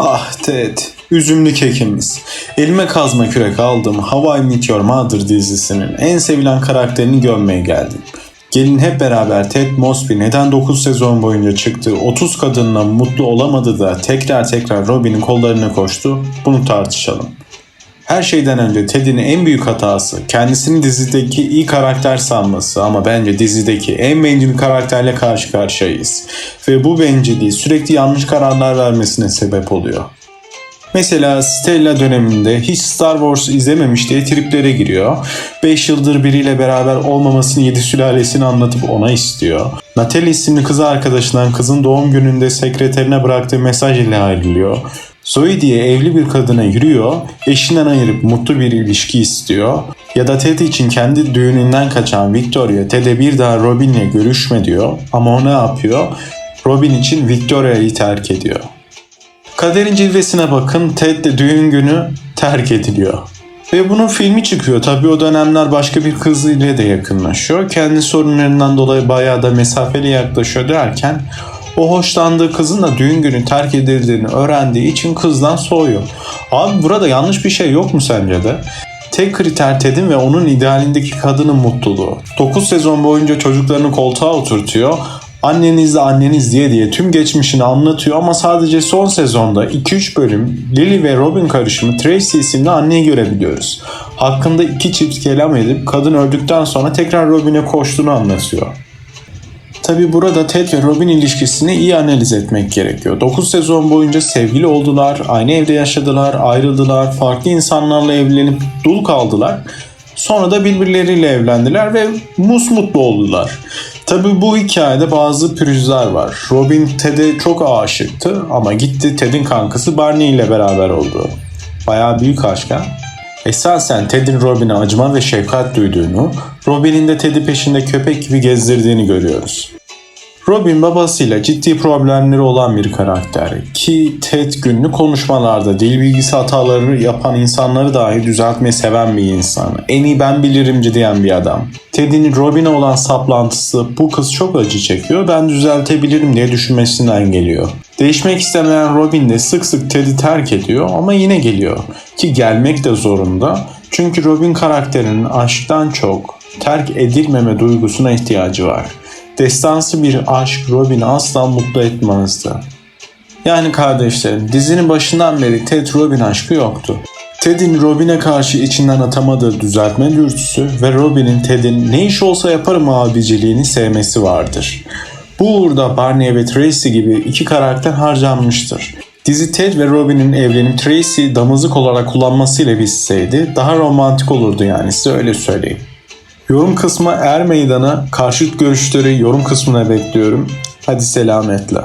Ah Ted, üzümlü kekimiz. Elime kazma kürek aldım. Hawaii Meteor Mother dizisinin en sevilen karakterini görmeye geldim. Gelin hep beraber Ted Mosby neden 9 sezon boyunca çıktı, 30 kadınla mutlu olamadı da tekrar tekrar Robin'in kollarına koştu, bunu tartışalım. Her şeyden önce Ted'in en büyük hatası kendisini dizideki iyi karakter sanması ama bence dizideki en bencil karakterle karşı karşıyayız. Ve bu bencilliği sürekli yanlış kararlar vermesine sebep oluyor. Mesela Stella döneminde hiç Star Wars izlememiş diye triplere giriyor. 5 yıldır biriyle beraber olmamasını 7 sülalesini anlatıp ona istiyor. Natalie isimli kız arkadaşından kızın doğum gününde sekreterine bıraktığı mesaj ile ayrılıyor. Zoe diye evli bir kadına yürüyor, eşinden ayırıp mutlu bir ilişki istiyor. Ya da Ted için kendi düğününden kaçan Victoria Ted'e bir daha Robin'le görüşme diyor. Ama o ne yapıyor? Robin için Victoria'yı terk ediyor. Kaderin cilvesine bakın Ted de düğün günü terk ediliyor. Ve bunun filmi çıkıyor. Tabii o dönemler başka bir kız ile de yakınlaşıyor. Kendi sorunlarından dolayı bayağı da mesafeli yaklaşıyor derken o hoşlandığı kızın da düğün günü terk edildiğini öğrendiği için kızdan soğuyor. Abi burada yanlış bir şey yok mu sence de? Tek kriter Ted'in ve onun idealindeki kadının mutluluğu. 9 sezon boyunca çocuklarını koltuğa oturtuyor. Anneniz de anneniz diye diye tüm geçmişini anlatıyor ama sadece son sezonda 2-3 bölüm Lily ve Robin karışımı Tracy isimli anneyi görebiliyoruz. Hakkında iki çift kelam edip kadın öldükten sonra tekrar Robin'e koştuğunu anlatıyor. Tabi burada Ted ve Robin ilişkisini iyi analiz etmek gerekiyor. 9 sezon boyunca sevgili oldular, aynı evde yaşadılar, ayrıldılar, farklı insanlarla evlenip dul kaldılar. Sonra da birbirleriyle evlendiler ve musmutlu oldular. Tabi bu hikayede bazı pürüzler var. Robin Ted'e çok aşıktı ama gitti Ted'in kankası Barney ile beraber oldu. Bayağı büyük aşk ha? Esasen Ted'in Robin'e acıma ve şefkat duyduğunu, Robin'in de Ted'i peşinde köpek gibi gezdirdiğini görüyoruz. Robin babasıyla ciddi problemleri olan bir karakter ki Ted günlük konuşmalarda dil bilgisi hataları yapan insanları dahi düzeltmeyi seven bir insan. En iyi ben bilirimci diyen bir adam. Ted'in Robin'e olan saplantısı bu kız çok acı çekiyor ben düzeltebilirim diye düşünmesinden geliyor. Değişmek istemeyen Robin de sık sık Ted'i terk ediyor ama yine geliyor. Ki gelmek de zorunda. Çünkü Robin karakterinin aşktan çok terk edilmeme duygusuna ihtiyacı var. Destansı bir aşk Robin'i asla mutlu etmezdi. Yani kardeşlerim dizinin başından beri Ted Robin aşkı yoktu. Ted'in Robin'e karşı içinden atamadığı düzeltme dürtüsü ve Robin'in Ted'in ne iş olsa yaparım abiciliğini sevmesi vardır. Bu uğurda Barney ve Tracy gibi iki karakter harcanmıştır. Dizi Ted ve Robin'in evlenip Tracy damızlık olarak kullanmasıyla bitseydi daha romantik olurdu yani size öyle söyleyeyim. Yorum kısmı er meydana karşıt görüşleri yorum kısmına bekliyorum. Hadi selametle.